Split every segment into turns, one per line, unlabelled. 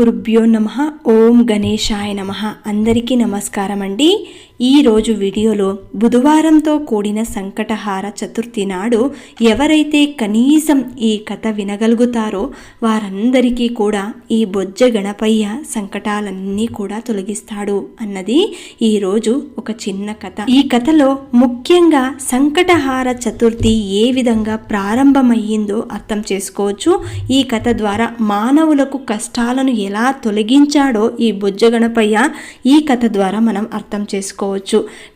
గురుభ్యో నమ. ఓం గణేశాయ నమ. అందరికీ నమస్కారం అండి ఈరోజు వీడియోలో బుధవారంతో కూడిన సంకటహార చతుర్థి నాడు ఎవరైతే కనీసం ఈ కథ వినగలుగుతారో వారందరికీ కూడా ఈ బొజ్జ గణపయ్య సంకటాలన్నీ కూడా తొలగిస్తాడు అన్నది ఈరోజు ఒక చిన్న కథ. ఈ కథలో ముఖ్యంగా సంకటహార చతుర్థి ఏ విధంగా ప్రారంభమయ్యిందో అర్థం చేసుకోవచ్చు. ఈ కథ ద్వారా మానవులకు కష్టాలను ఎలా తొలగించాడో ఈ బొజ్జ గణపయ్య ఈ కథ ద్వారా మనం అర్థం చేసుకోవచ్చు.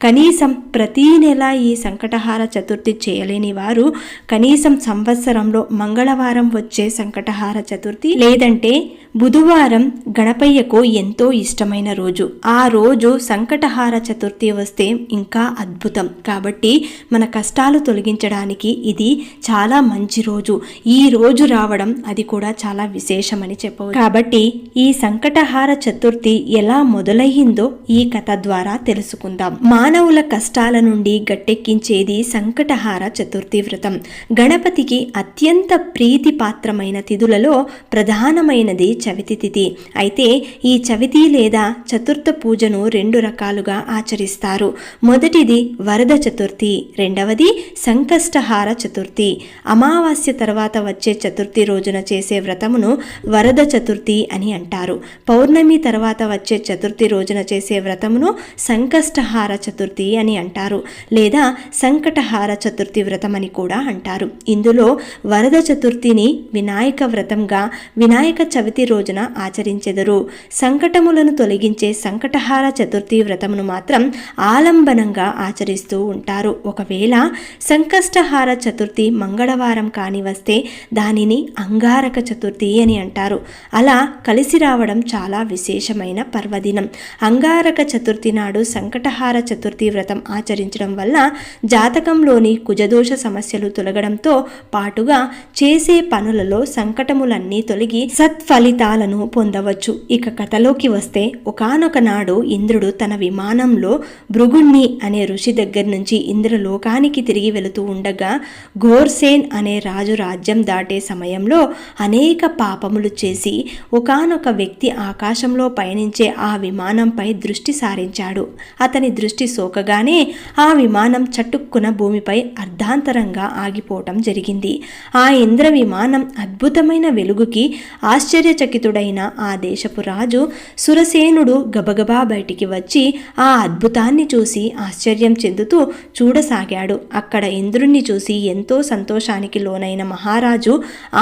కనీసం ప్రతీ నెల ఈ సంకటహార చతుర్థి చేయలేని వారు కనీసం సంవత్సరంలో మంగళవారం వచ్చే సంకటహార చతుర్థి లేదంటే బుధవారం గణపయ్యకు ఎంతో ఇష్టమైన రోజు. ఆ రోజు సంకటహార చతుర్థి వస్తే ఇంకా అద్భుతం. కాబట్టి మన కష్టాలు తొలగించడానికి ఇది చాలా మంచి రోజు. ఈ రోజు రావడం అది కూడా చాలా విశేషమని చెప్పవచ్చు. కాబట్టి ఈ సంకటహార చతుర్థి ఎలా మొదలయ్యిందో ఈ కథ ద్వారా తెలుసుకుందాం. మానవుల కష్టాల నుండి గట్టెక్కించేది సంకటహార చతుర్థి వ్రతం. గణపతికి అత్యంత ప్రీతిపాత్రమైన తిథులలో ప్రధానమైనది చవితి తిథి. అయితే ఈ చవితి లేదా చతుర్థ పూజను రెండు రకాలుగా ఆచరిస్తారు. మొదటిది వరద చతుర్థి రెండవది సంకష్టహార చతుర్థి. అమావాస్య తర్వాత వచ్చే చతుర్థి రోజున చేసే వ్రతమును వరద చతుర్థి అని అంటారు. పౌర్ణమి తర్వాత వచ్చే చతుర్థి రోజున చేసే వ్రతమును సంకష్ట కష్టహార చతుర్థి అని అంటారు. లేదా సంకటహార చతుర్థి వ్రతం అని కూడా అంటారు. ఇందులో వరద చతుర్థిని వినాయక వ్రతంగా వినాయక చవితి రోజున ఆచరించెదరు. సంకటములను తొలగించే సంకటహార చతుర్థి వ్రతమును మాత్రం ఆలంబనంగా ఆచరిస్తూ ఉంటారు. ఒకవేళ సంకష్టహార చతుర్థి మంగళవారం కాని వస్తే దానిని అంగారక చతుర్థి అని అంటారు. అలా కలిసి రావడం చాలా విశేషమైన పర్వదినం. అంగారక చతుర్థి నాడు సంకట సంకటహార చతుర్థి వ్రతం ఆచరించడం వల్ల జాతకంలోని కుజదోష సమస్యలు తొలగడంతో పాటుగా చేసే పనులలో సంకటములన్నీ తొలగి సత్ఫలితాలను పొందవచ్చు. ఇక కథలోకి వస్తే ఒకానొక నాడు ఇంద్రుడు తన విమానంలో భృగుణ్ణి అనే ఋషి దగ్గర నుంచి ఇంద్రలోకానికి తిరిగి వెళుతూ ఉండగా ఘోర్సేన్ అనే రాజు రాజ్యం దాటే సమయంలో అనేక పాపములు చేసి ఒకానొక వ్యక్తి ఆకాశంలో పయనించే ఆ విమానంపై దృష్టి సారించాడు. అతని దృష్టి సోకగానే ఆ విమానం చటుక్కున భూమిపై అర్ధాంతరంగా ఆగిపోవటం జరిగింది. ఆ ఇంద్ర విమానం అద్భుతమైన వెలుగుకి ఆశ్చర్యచకితుడైన ఆ దేశపు రాజు సురసేనుడు గబగబా బయటికి వచ్చి ఆ అద్భుతాన్ని చూసి ఆశ్చర్యం చెందుతూ చూడసాగాడు. అక్కడ ఇంద్రుణ్ణి చూసి ఎంతో సంతోషానికి లోనైన మహారాజు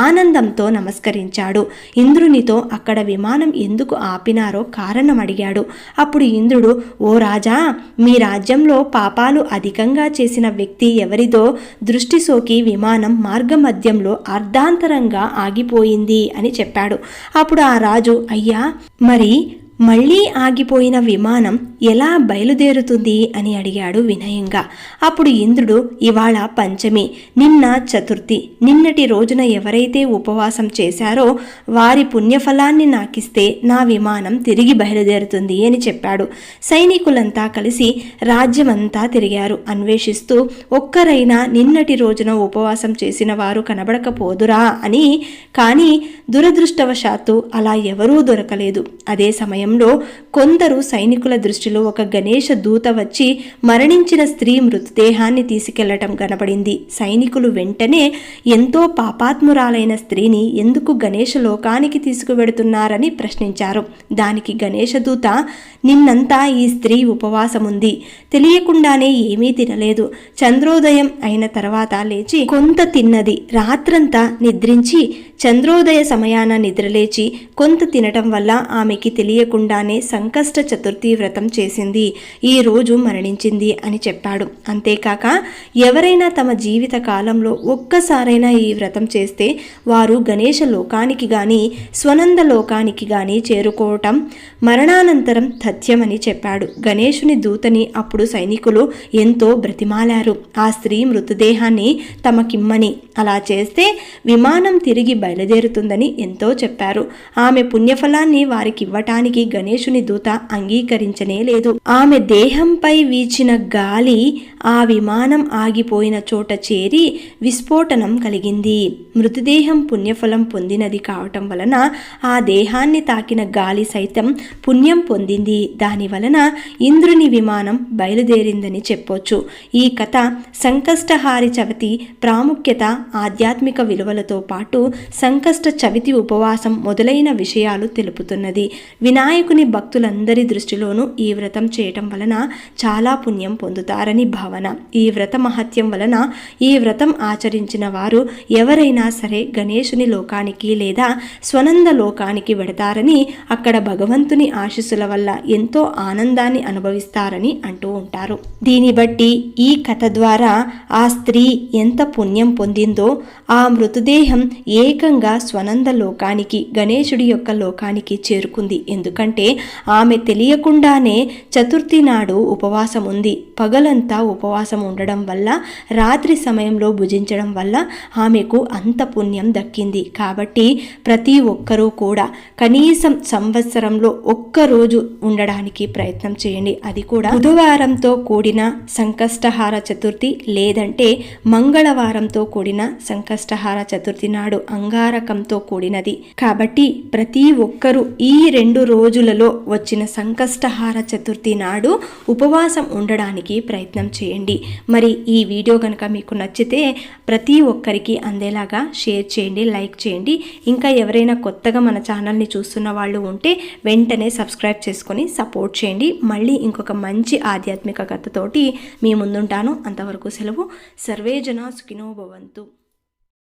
ఆనందంతో నమస్కరించాడు. ఇంద్రునితో అక్కడ విమానం ఎందుకు ఆపినారో కారణం అడిగాడు. అప్పుడు ఇంద్రుడు ఓ రాజా మీ రాజ్యంలో పాపాలు అధికంగా చేసిన వ్యక్తి ఎవరిదో దృష్టి సోకి విమానం మార్గమధ్యంలో అర్ధాంతరంగా ఆగిపోయింది అని చెప్పాడు. అప్పుడు ఆ రాజు అయ్యా మరి మళ్ళీ ఆగిపోయిన విమానం ఎలా బయలుదేరుతుంది అని అడిగాడు వినయంగా. అప్పుడు ఇంద్రుడు ఇవాళ పంచమి నిన్న చతుర్థి నిన్నటి రోజున ఎవరైతే ఉపవాసం చేశారో వారి పుణ్యఫలాన్ని నాకిస్తే నా విమానం తిరిగి బయలుదేరుతుంది అని చెప్పాడు. సైనికులంతా కలిసి రాజ్యమంతా తిరిగారు. అన్వేషిస్తూ ఒక్కరైనా నిన్నటి రోజున ఉపవాసం చేసిన వారు కనబడకపోదురా అని. కానీ దురదృష్టవశాత్తు అలా ఎవరూ దొరకలేదు. అదే సమయం సమయంలో కొందరు సైనికుల దృష్టిలో ఒక గణేష దూత వచ్చి మరణించిన స్త్రీ మృతదేహాన్ని తీసుకెళ్ళటం కనపడింది సైనికులు వెంటనే ఎంతో పాపాత్మురాలైన స్త్రీని ఎందుకు గణేష లోకానికి తీసుకువెడుతున్నారని ప్రశ్నించారు. దానికి గణేష దూత నిన్నంతా ఈ స్త్రీ ఉపవాసముంది. తెలియకుండానే ఏమీ తినలేదు. చంద్రోదయం అయిన తర్వాత లేచి కొంత తిన్నది. రాత్రంతా నిద్రించి చంద్రోదయ సమయాన నిద్రలేచి కొంత తినటం వల్ల ఆమెకి తెలియకుండానే సంకష్ట చతుర్థి వ్రతం చేసింది. ఈ రోజు మరణించింది అని చెప్పాడు. అంతేకాక ఎవరైనా తమ జీవిత కాలంలో ఒక్కసారైనా ఈ వ్రతం చేస్తే వారు గణేష లోకానికి గాని స్వనంద లోకానికి గాని చేరుకోవటం మరణానంతరం తథ్యమని చెప్పాడు. గణేషుని దూతని అప్పుడు సైనికులు ఎంతో బ్రతిమాలారు. ఆ స్త్రీ మృతదేహాన్ని తమకిమ్మని అలా చేస్తే విమానం తిరిగి బయలుదేరుతుందని ఎంతో చెప్పారు. ఆమె పుణ్యఫలాన్ని వారికి ఇవ్వటానికి గణేశుని దూత అంగీకరించనే లేదు. ఆమె దేహంపై వీచిన గాలి ఆ విమానం ఆగిపోయిన చోట చేరి విస్ఫోటనం కలిగింది. మృతదేహం పుణ్యఫలం పొందినది కావటం వలన ఆ దేహాన్ని తాకిన గాలి సైతం పుణ్యం పొందింది. దాని వలన ఇంద్రుని విమానం బయలుదేరిందని చెప్పొచ్చు. ఈ కథ సంకష్టహారి చవితి ప్రాముఖ్యత ఆధ్యాత్మిక విలువలతో పాటు సంకష్ట చవితి ఉపవాసం మొదలైన విషయాలు తెలుపుతున్నది. వినాయకుని భక్తులందరి దృష్టిలోనూ ఈ వ్రతం చేయటం వలన చాలా పుణ్యం పొందుతారని భావన. ఈ వ్రత మహత్యం వలన ఈ వ్రతం ఆచరించిన వారు ఎవరైనా సరే గణేశుని లోకానికి లేదా స్వనంద లోకానికి వెడతారని అక్కడ భగవంతుని ఆశీస్సుల వల్ల ఎంతో ఆనందాన్ని అనుభవిస్తారని అంటూ ఉంటారు. దీన్ని బట్టి ఈ కథ ద్వారా ఆ స్త్రీ ఎంత పుణ్యం పొందిందో ఆ మృతదేహం ఏకంగా స్వనంద లోకానికి గణేశుడి యొక్క లోకానికి చేరుకుంది. ఎందుకంటే ఆమె తెలియకుండానే చతుర్థి నాడు ఉపవాసం ఉంది పగలంతా ఉపవాసం ఉండడం వల్ల రాత్రి సమయంలో భుజించడం వల్ల ఆమెకు అంత పుణ్యం దక్కింది. కాబట్టి ప్రతి ఒక్కరూ కూడా కనీసం సంవత్సరంలో ఒక్కరోజు ఉండడానికి ప్రయత్నం చేయండి. అది కూడా బుధవారంతో కూడిన సంకష్టహార చతుర్థి లేదంటే మంగళవారంతో కూడిన సంకష్టహార చతుర్థి నాడు అంగారకంతో కూడినది. కాబట్టి ప్రతి ఒక్కరూ ఈ రెండు రోజు రోజులలో వచ్చిన సంకష్టహార చతుర్థి నాడు ఉపవాసం ఉండడానికి ప్రయత్నం చేయండి. మరి ఈ వీడియో కనుక మీకు నచ్చితే ప్రతి ఒక్కరికి అందేలాగా షేర్ చేయండి లైక్ చేయండి. ఇంకా ఎవరైనా కొత్తగా మన ఛానల్ని చూస్తున్న వాళ్ళు ఉంటే వెంటనే సబ్స్క్రైబ్ చేసుకొని సపోర్ట్ చేయండి. మళ్ళీ ఇంకొక మంచి ఆధ్యాత్మిక కథతోటి మీ ముందుంటాను. అంతవరకు సెలవు. సర్వేజన సుఖినోభవంతు సుఖినో భవంతు.